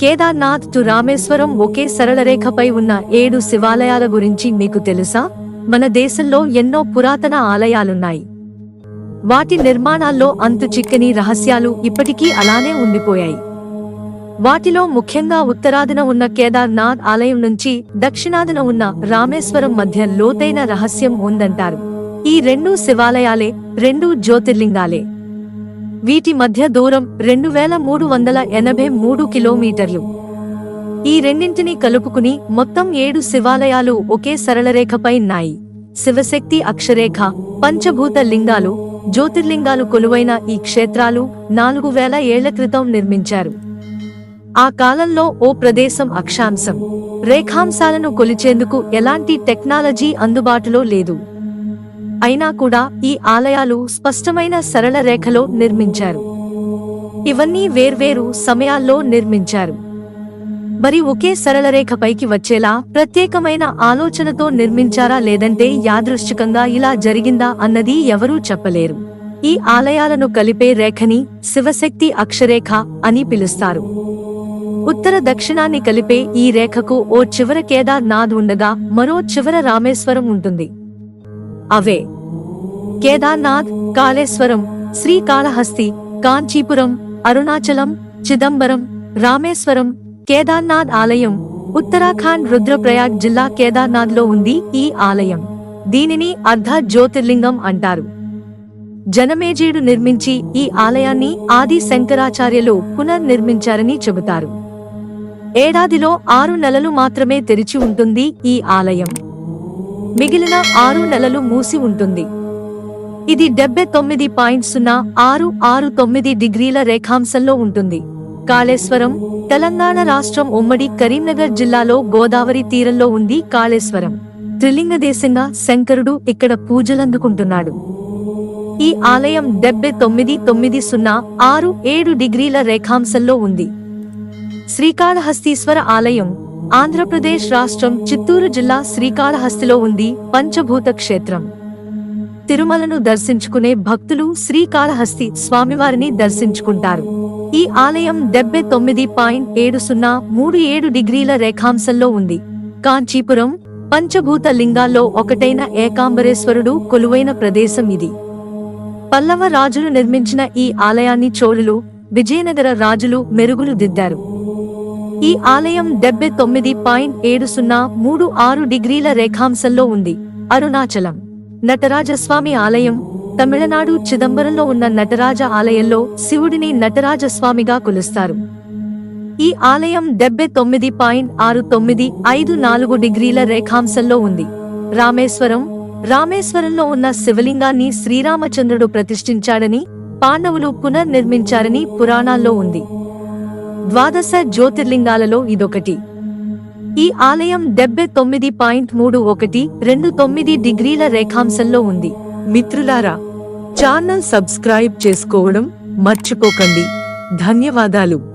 Kedarnath to Rameswaram ఒకే సరళరేఖపై ఉన్న ఏడు శివాలయాల గురించి మీకు తెలుసా? మన దేశంలో ఎన్నో పురాతన ఆలయాలున్నాయి. వాటి నిర్మాణాల్లో అంతు చిక్కని రహస్యాలు ఇప్పటికీ అలానే ఉండిపోయాయి. వాటిలో ముఖ్యంగా ఉత్తరాదిన ఉన్న కేదార్నాథ్ ఆలయం నుంచి దక్షిణాదిన ఉన్న రామేశ్వరం మధ్య లోతైన రహస్యం ఉందంటారు. ఈ రెండు శివాలయాలే రెండు జ్యోతిర్లింగాలే. వీటి మధ్య దూరం రెండు వేల మూడు వందల ఎనభై మూడు కిలోమీటర్లు. ఈ రెండింటిని కలుపుకుని మొత్తం ఏడు శివాలయాలు ఒకే సరళరేఖపై ఉన్నాయి. శివశక్తి అక్షరేఖ పంచభూత లింగాలు జ్యోతిర్లింగాలు కొలువైన ఈ క్షేత్రాలు నాలుగు వేల ఏళ్ళ క్రితం నిర్మించారు. ఆ కాలంలో ఓ ప్రదేశం అక్షాంశం. రేఖాంశాలను కొలిచేందుకు ఎలాంటి టెక్నాలజీ అందుబాటులో లేదు. అయినా కూడా ఈ ఆలయాలు స్పష్టమైన సరళ రేఖలో నిర్మించారు. ఇవన్నీ వేర్వేరు సమయాల్లో నిర్మించారు. మరి ఒకే సరళ రేఖ పైకి వచ్చేలా ప్రత్యేకమైన ఆలోచనతో నిర్మించారా లేదంటే యాదృశ్చికంగా ఇలా జరిగిందా అన్నది ఎవరూ చెప్పలేరు. ఈ ఆలయాలను కలిపే రేఖని శివశక్తి అక్షరేఖ అని పిలుస్తారు. ఉత్తర దక్షిణాన్ని కలిపే ఈ రేఖకు ఓ చివర కేదార్నాథ్ ఉండగా మరో చివర రామేశ్వరం ఉంటుంది. అవే. కేదార్నాథ్ కాళేశ్వరం శ్రీకాళహస్తి కాంచీపురం అరుణాచలం చిదంబరం రామేశ్వరం కేదార్నాథ్ ఆలయం ఉత్తరాఖండ్ రుద్రప్రయాగ్ జిల్లా కేదార్నాథ్లో ఉంది ఈ ఆలయం. దీనిని అర్ధ జ్యోతిర్లింగం అంటారు. జనమేజయుడు నిర్మించి ఈ ఆలయాన్ని ఆది శంకరాచార్యులు పునర్నిర్మించారని చెబుతారు. ఏడాదిలో ఆరు నెలలు మాత్రమే తెరిచి ఉంటుంది ఈ ఆలయం. మిగిలిన ఆరు నెలలు మూసి ఉంటుంది. ఇది డెబ్బై తొమ్మిది పాయింట్ సున్నా ఆరు ఆరు తొమ్మిది డిగ్రీల రేఖాంశంలో ఉంటుంది. కాళేశ్వరం తెలంగాణ రాష్ట్రం ఉమ్మడి కరీంనగర్ జిల్లాలో గోదావరి తీరంలో ఉంది కాళేశ్వరం. త్రిలింగదేశంగా శంకరుడు ఇక్కడ పూజలందుకుంటున్నాడు. ఈ ఆలయం డెబ్బై తొమ్మిది తొమ్మిది సున్నా ఆరు ఏడు డిగ్రీల రేఖాంశంలో ఉంది. శ్రీకాళహస్తీశ్వర ఆలయం ఆంధ్రప్రదేశ్ రాష్ట్రం చిత్తూరు జిల్లా శ్రీకాళహస్తిలో ఉంది పంచభూత క్షేత్రం. తిరుమలను దర్శించుకునే భక్తులు శ్రీకాళహస్తి స్వామివారిని దర్శించుకుంటారు. ఈ ఆలయం డెబ్బై తొమ్మిది పాయింట్ ఏడు సున్నా మూడు ఏడు డిగ్రీల రేఖాంశంలో ఉంది. కాంచీపురం పంచభూత లింగాల్లో ఒకటైన ఏకాంబరేశ్వరుడు కొలువైన ప్రదేశం ఇది. పల్లవ రాజులు నిర్మించిన ఈ ఆలయాన్ని చోళులు విజయనగర రాజులు మెరుగులు దిద్దారు. ఈ ఆలయం డెబ్బై తొమ్మిది పాయింట్ ఏడు సున్నా మూడు ఆరు డిగ్రీల రేఖాంశంలో ఉంది. అరుణాచలం. నటరాజస్వామి ఆలయం తమిళనాడు చిదంబరంలో ఉన్న నటరాజ ఆలయంలో శివుడిని నటరాజస్వామిగా కొలుస్తారు. ఈ ఆలయం డెబ్బై తొమ్మిది పాయింట్ ఆరు తొమ్మిది ఐదు నాలుగు డిగ్రీల రేఖాంశంలో ఉంది. రామేశ్వరం రామేశ్వరంలో ఉన్న శివలింగాన్ని శ్రీరామచంద్రుడు ప్రతిష్ఠించాడని పాండవులు పునర్నిర్మించారని పురాణాల్లో ఉంది. ద్వాదశ జ్యోతిర్లింగాలలో ఇదొకటి. ఈ ఆలయం డెబ్బై తొమ్మిది పాయింట్ మూడు ఒకటి రెండు తొమ్మిది డిగ్రీల రేఖాంశంలో ఉంది. మిత్రులారా ఛానల్ సబ్స్క్రైబ్ చేసుకోవడం మర్చిపోకండి. ధన్యవాదాలు.